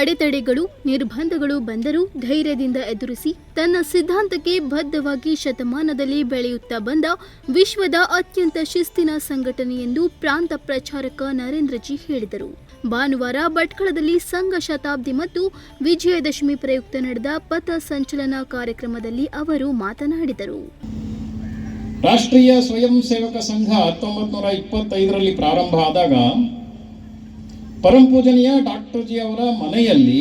ಅಡೆತಡೆಗಳು, ನಿರ್ಬಂಧಗಳು ಬಂದರೂ ಧೈರ್ಯದಿಂದ ಎದುರಿಸಿ ತನ್ನ ಸಿದ್ಧಾಂತಕ್ಕೆ ಬದ್ಧವಾಗಿ ಶತಮಾನದಲ್ಲಿ ಬೆಳೆಯುತ್ತಾ ಬಂದ ವಿಶ್ವದ ಅತ್ಯಂತ ಶಿಸ್ತಿನ ಸಂಘಟನೆ ಎಂದು ಪ್ರಾಂತ ಪ್ರಚಾರಕ ನರೇಂದ್ರ ಜಿ ಹೇಳಿದರು. ಭಾನುವಾರ ಭಟ್ಕಳದಲ್ಲಿ ಸಂಘ ಶತಾಬ್ದಿ ಮತ್ತು ವಿಜಯದಶಮಿ ಪ್ರಯುಕ್ತ ನಡೆದ ಪಥ ಸಂಚಲನ ಕಾರ್ಯಕ್ರಮದಲ್ಲಿ ಅವರು ಮಾತನಾಡಿದರು. ರಾಷ್ಟ್ರೀಯ ಸ್ವಯಂ ಸೇವಕ ಸಂಘ ಹತ್ತೊಂಬತ್ತು ನೂರ ಇಪ್ಪತ್ತೈದರಲ್ಲಿ ಪ್ರಾರಂಭ ಆದಾಗ ಪರಂಪೂಜನೀಯ ಡಾಕ್ಟರ್ ಜಿ ಅವರ ಮನೆಯಲ್ಲಿ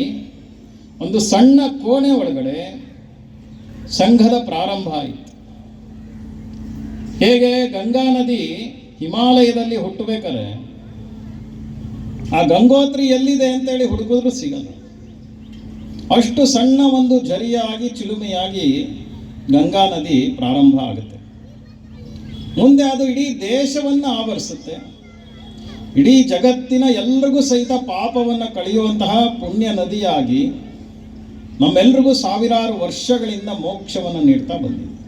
ಒಂದು ಸಣ್ಣ ಕೋಣೆ ಒಳಗಡೆ ಸಂಘದ ಪ್ರಾರಂಭ ಆಯಿತು. ಹೇಗೆ ಗಂಗಾ ನದಿ ಹಿಮಾಲಯದಲ್ಲಿ ಹುಟ್ಟಬೇಕಾದ್ರೆ ಆ ಗಂಗೋತ್ರಿ ಎಲ್ಲಿದೆ ಅಂತೇಳಿ ಹುಡುಕಿದ್ರು ಸಿಗಲ್ಲ. ಅಷ್ಟು ಸಣ್ಣ ಒಂದು ಝರಿಯಾಗಿ ಚಿಲುಮೆಯಾಗಿ ಗಂಗಾ ನದಿ ಪ್ರಾರಂಭ ಆಗುತ್ತೆ. ಮುಂದೆ ಅದು ಇಡೀ ದೇಶವನ್ನು ಆವರಿಸುತ್ತೆ. ಇಡೀ ಜಗತ್ತಿನ ಎಲ್ರಿಗೂ ಸಹಿತ ಪಾಪವನ್ನು ಕಳೆಯುವಂತಹ ಪುಣ್ಯ ನದಿಯಾಗಿ ನಮ್ಮೆಲ್ರಿಗೂ ಸಾವಿರಾರು ವರ್ಷಗಳಿಂದ ಮೋಕ್ಷವನ್ನು ನೀಡ್ತಾ ಬಂದಿದೆ.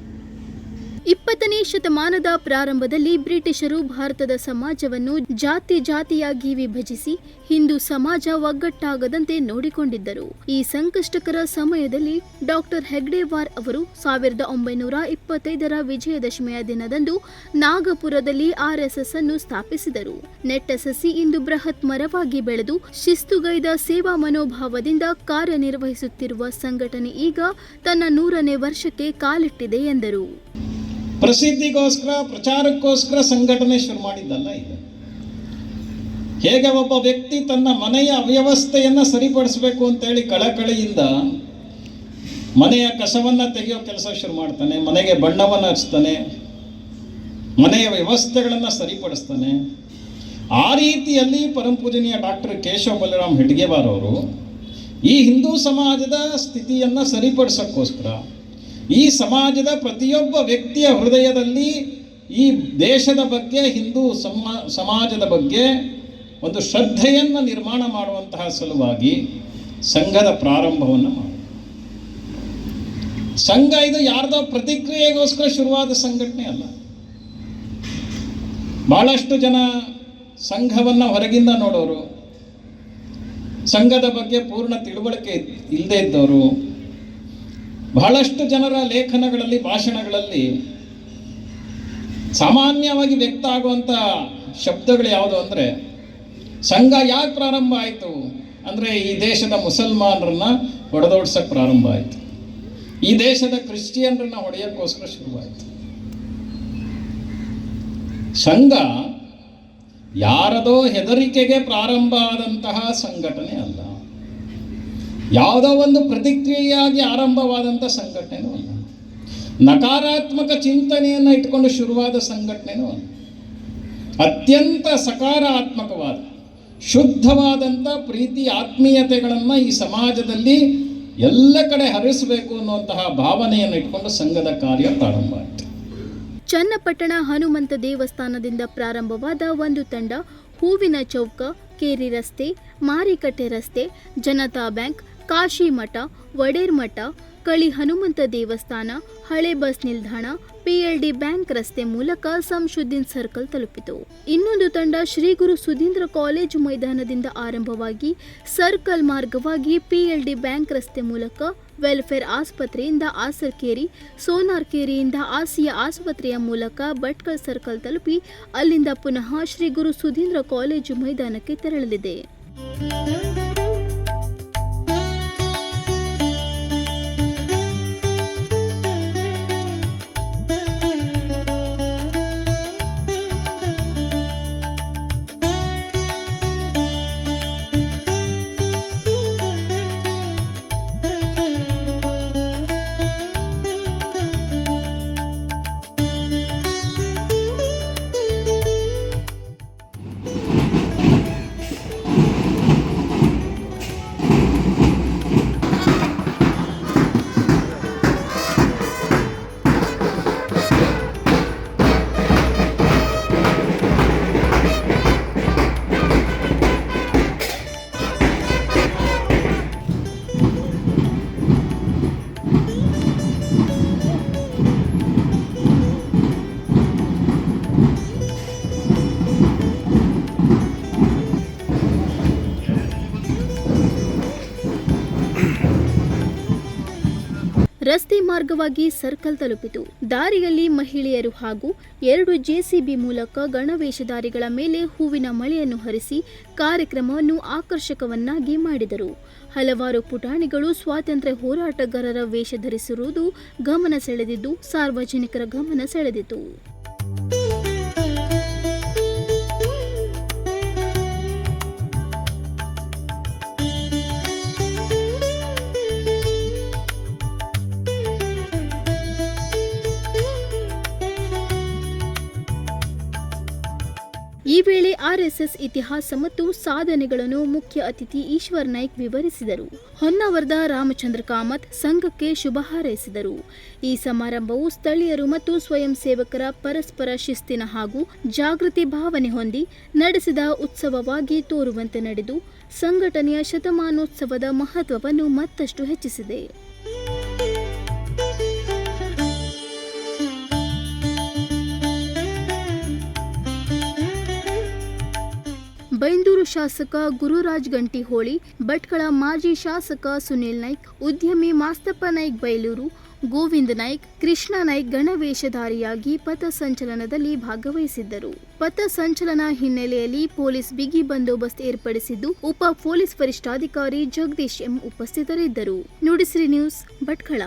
ಇಪ್ಪತ್ತನೇ ಶತಮಾನದ ಪ್ರಾರಂಭದಲ್ಲಿ ಬ್ರಿಟಿಷರು ಭಾರತದ ಸಮಾಜವನ್ನು ಜಾತಿ ಜಾತಿಯಾಗಿ ವಿಭಜಿಸಿ ಹಿಂದೂ ಸಮಾಜ ಒಗ್ಗಟ್ಟಾಗದಂತೆ ನೋಡಿಕೊಂಡಿದ್ದರು. ಈ ಸಂಕಷ್ಟಕರ ಸಮಯದಲ್ಲಿ ಡಾಕ್ಟರ್ ಹೆಗ್ಡೆವಾರ್ ಅವರು ಸಾವಿರದ ಒಂಬೈನೂರ ಇಪ್ಪತ್ತೈದರ ವಿಜಯದಶಮಿಯ ದಿನದಂದು ನಾಗಪುರದಲ್ಲಿ ಆರ್ಎಸ್ಎಸ್ ಅನ್ನು ಸ್ಥಾಪಿಸಿದರು. ನೆಟ್ಟ ಸಸಿ ಇಂದು ಬೃಹತ್ ಮರವಾಗಿ ಬೆಳೆದು ಶಿಸ್ತುಗೈದ ಸೇವಾ ಮನೋಭಾವದಿಂದ ಕಾರ್ಯನಿರ್ವಹಿಸುತ್ತಿರುವ ಸಂಘಟನೆ ಈಗ ತನ್ನ ನೂರನೇ ವರ್ಷಕ್ಕೆ ಕಾಲಿಟ್ಟಿದೆ ಎಂದರು. ಪ್ರಸಿದ್ಧಿಗೋಸ್ಕರ, ಪ್ರಚಾರಕ್ಕೋಸ್ಕರ ಸಂಘಟನೆ ಶುರು ಮಾಡಿದ್ದಲ್ಲ ಇದು. ಹೇಗೆ ಒಬ್ಬ ವ್ಯಕ್ತಿ ತನ್ನ ಮನೆಯ ಅವ್ಯವಸ್ಥೆಯನ್ನು ಸರಿಪಡಿಸಬೇಕು ಅಂತೇಳಿ ಕಳಕಳಿಯಿಂದ ಮನೆಯ ಕಸವನ್ನು ತೆಗೆಯೋ ಕೆಲಸ ಶುರು ಮಾಡ್ತಾನೆ, ಮನೆಗೆ ಬಣ್ಣವನ್ನು ಹಚ್ತಾನೆ, ಮನೆಯ ವ್ಯವಸ್ಥೆಗಳನ್ನು ಸರಿಪಡಿಸ್ತಾನೆ. ಆ ರೀತಿಯಲ್ಲಿ ಪರಂಪೂಜನೀಯ ಡಾಕ್ಟರ್ ಕೇಶವ ಬಲರಾಮ್ ಹೆಡ್ಗೇವಾರ್ ಅವರು ಈ ಹಿಂದೂ ಸಮಾಜದ ಸ್ಥಿತಿಯನ್ನು ಸರಿಪಡಿಸೋಕ್ಕೋಸ್ಕರ ಈ ಸಮಾಜದ ಪ್ರತಿಯೊಬ್ಬ ವ್ಯಕ್ತಿಯ ಹೃದಯದಲ್ಲಿ ಈ ದೇಶದ ಬಗ್ಗೆ, ಹಿಂದೂ ಸಮಾ, ಸಮಾಜದ ಬಗ್ಗೆ ಒಂದು ಶ್ರದ್ಧೆಯನ್ನು ನಿರ್ಮಾಣ ಮಾಡುವಂತಹ ಸಲುವಾಗಿ ಸಂಘದ ಪ್ರಾರಂಭವನ್ನು ಮಾಡಿ. ಸಂಘ ಇದು ಯಾರ್ದೋ ಪ್ರತಿಕ್ರಿಯೆಗೋಸ್ಕರ ಶುರುವಾದ ಸಂಘಟನೆ ಅಲ್ಲ. ಬಹಳಷ್ಟು ಜನ ಸಂಘವನ್ನು ಹೊರಗಿಂದ ನೋಡೋರು, ಸಂಘದ ಬಗ್ಗೆ ಪೂರ್ಣ ತಿಳುವಳಿಕೆ ಇಲ್ಲದೇ ಇದ್ದವರು ಬಹಳಷ್ಟು ಜನರ ಲೇಖನಗಳಲ್ಲಿ, ಭಾಷಣಗಳಲ್ಲಿ ಸಾಮಾನ್ಯವಾಗಿ ವ್ಯಕ್ತ ಆಗುವಂಥ ಶಬ್ದಗಳು ಯಾವುದು ಅಂದರೆ, ಸಂಘ ಯಾಕೆ ಪ್ರಾರಂಭ ಆಯಿತು ಅಂದರೆ ಈ ದೇಶದ ಮುಸಲ್ಮಾನರನ್ನ ಹೊಡೆದೋಡ್ಸಕ್ಕೆ ಪ್ರಾರಂಭ ಆಯಿತು. ಈ ದೇಶದ ಕ್ರಿಶ್ಚಿಯನ್ರನ್ನ ಹೊಡೆಯೋಕ್ಕೋಸ್ಕರ ಶುರುವಾಯಿತು. ಸಂಘ ಯಾರದೋ ಹೆದರಿಕೆಗೆ ಪ್ರಾರಂಭ ಆದಂತಹ ಸಂಘಟನೆ ಅಲ್ಲ. ಯಾವುದೋ ಒಂದು ಪ್ರತಿಕ್ರಿಯೆಯಾಗಿ ಆರಂಭವಾದಂಥ ಸಂಘಟನೆನೂ ಅಲ್ಲ. ನಕಾರಾತ್ಮಕ ಚಿಂತನೆಯನ್ನು ಇಟ್ಕೊಂಡು ಶುರುವಾದ ಸಂಘಟನೆನೂ ಅಲ್ಲ. ಅತ್ಯಂತ ಸಕಾರಾತ್ಮಕವಾದ ಶುದ್ಧವಾದಂಥ ಪ್ರೀತಿ ಆತ್ಮೀಯತೆಗಳನ್ನು ಈ ಸಮಾಜದಲ್ಲಿ ಎಲ್ಲ ಕಡೆ ಹರಿಸಬೇಕು ಅನ್ನುವಂತಹ ಭಾವನೆಯನ್ನು ಇಟ್ಕೊಂಡು ಸಂಘದ ಕಾರ್ಯ ಪ್ರಾರಂಭ ಆಯಿತು. ಚನ್ನಪಟ್ಟಣ ಹನುಮಂತ ದೇವಸ್ಥಾನದಿಂದ ಪ್ರಾರಂಭವಾದ ಒಂದು ತಂಡ ಹೂವಿನ ಚೌಕ ಕೇರಿ ರಸ್ತೆ ಮಾರಿಕಟ್ಟೆ ರಸ್ತೆ ಜನತಾ ಬ್ಯಾಂಕ್ ಕಾಶಿ ಮಠ, ವಡೇರ್ ಮಠ, ಕಳಿ ಹನುಮಂತ ದೇವಸ್ಥಾನ, ಹಳೆ ಬಸ್ ನಿಲ್ದಾಣ ಪಿಎಲ್ಡಿ ಬ್ಯಾಂಕ್ ರಸ್ತೆ ಮೂಲಕ ಸಂಶುದ್ದೀನ್ ಸರ್ಕಲ್ ತಲುಪಿತು. ಇನ್ನೊಂದು ತಂಡ ಶ್ರೀ ಗುರು ಸುಧೀಂದ್ರ ಕಾಲೇಜು ಮೈದಾನದಿಂದ ಆರಂಭವಾಗಿ ಸರ್ಕಲ್ ಮಾರ್ಗವಾಗಿ ಪಿಎಲ್ಡಿ ಬ್ಯಾಂಕ್ ರಸ್ತೆ ಮೂಲಕ ವೆಲ್ಫೇರ್ ಆಸ್ಪತ್ರೆಯಿಂದ ಆಸರ್ಕೇರಿ ಸೋನಾರ್ಕೇರಿಯಿಂದ ಆಸಿಯ ಆಸ್ಪತ್ರೆಯ ಮೂಲಕ ಭಟ್ಕಲ್ ಸರ್ಕಲ್ ತಲುಪಿ ಅಲ್ಲಿಂದ ಪುನಃ ಶ್ರೀ ಗುರು ಸುಧೀಂದ್ರ ಕಾಲೇಜು ಮೈದಾನಕ್ಕೆ ತೆರಳಲಿದೆ. ರಸ್ತೆ ಮಾರ್ಗವಾಗಿ ಸರ್ಕಲ್ ತಲುಪಿತು. ದಾರಿಯಲ್ಲಿ ಮಹಿಳೆಯರು ಹಾಗೂ ಎರಡು ಜೆಸಿಬಿ ಮೂಲಕ ಗಣವೇಷಧಾರಿಗಳ ಮೇಲೆ ಹೂವಿನ ಮಳೆಯನ್ನು ಹರಿಸಿ ಕಾರ್ಯಕ್ರಮವನ್ನು ಆಕರ್ಷಕವನ್ನಾಗಿ ಮಾಡಿದರು. ಹಲವಾರು ಪುಟಾಣಿಗಳು ಸ್ವಾತಂತ್ರ್ಯ ಹೋರಾಟಗಾರರ ವೇಷ ಧರಿಸಿರುವುದು ಗಮನ ಸೆಳೆದಿದ್ದು, ಸಾರ್ವಜನಿಕರ ಗಮನ ಸೆಳೆದಿತು ಈ ವೇಳೆ ಆರ್ಎಸ್ಎಸ್ ಇತಿಹಾಸ ಮತ್ತು ಸಾಧನೆಗಳನ್ನು ಮುಖ್ಯ ಅತಿಥಿ ಈಶ್ವರ್ ನಾಯ್ಕ್ ವಿವರಿಸಿದರು. ಹೊನ್ನಾವರದ ರಾಮಚಂದ್ರ ಕಾಮತ್ ಸಂಘಕ್ಕೆ ಶುಭ ಹಾರೈಸಿದರು. ಈ ಸಮಾರಂಭವು ಸ್ಥಳೀಯರು ಮತ್ತು ಸ್ವಯಂ ಸೇವಕರ ಪರಸ್ಪರ ಶಿಸ್ತಿನ ಹಾಗೂ ಜಾಗೃತಿ ಭಾವನೆ ಹೊಂದಿ ನಡೆಸಿದ ಉತ್ಸವವಾಗಿ ತೋರುವಂತೆ ನಡೆದು, ಸಂಘಟನೆಯ ಶತಮಾನೋತ್ಸವದ ಮಹತ್ವವನ್ನು ಮತ್ತಷ್ಟು ಹೆಚ್ಚಿಸಿದೆ. ಬೈಂದೂರು ಶಾಸಕ ಗುರುರಾಜ್ ಗಂಟಿಹೋಳಿ, ಭಟ್ಕಳ ಮಾಜಿ ಶಾಸಕ ಸುನಿಲ್ ನಾಯ್ಕ್, ಉದ್ಯಮಿ ಮಾಸ್ತಪ್ಪ ನಾಯ್ಕ್ ಬೈಲೂರು, ಗೋವಿಂದ ನಾಯ್ಕ್, ಕೃಷ್ಣ ನಾಯ್ಕ್ ಗಣವೇಷಧಾರಿಯಾಗಿ ಪಥಸಂಚಲನದಲ್ಲಿ ಭಾಗವಹಿಸಿದ್ದರು. ಪಥಸಂಚಲನ ಹಿನ್ನೆಲೆಯಲ್ಲಿ ಪೊಲೀಸ್ ಬಿಗಿ ಬಂದೋಬಸ್ತ್ ಏರ್ಪಡಿಸಿದ್ದು, ಉಪ ಪೊಲೀಸ್ ವರಿಷ್ಠಾಧಿಕಾರಿ ಜಗದೀಶ್ ಎಂ ಉಪಸ್ಥಿತರಿದ್ದರು. ನುಡಿಸಿರಿ ನ್ಯೂಸ್, ಭಟ್ಕಳ.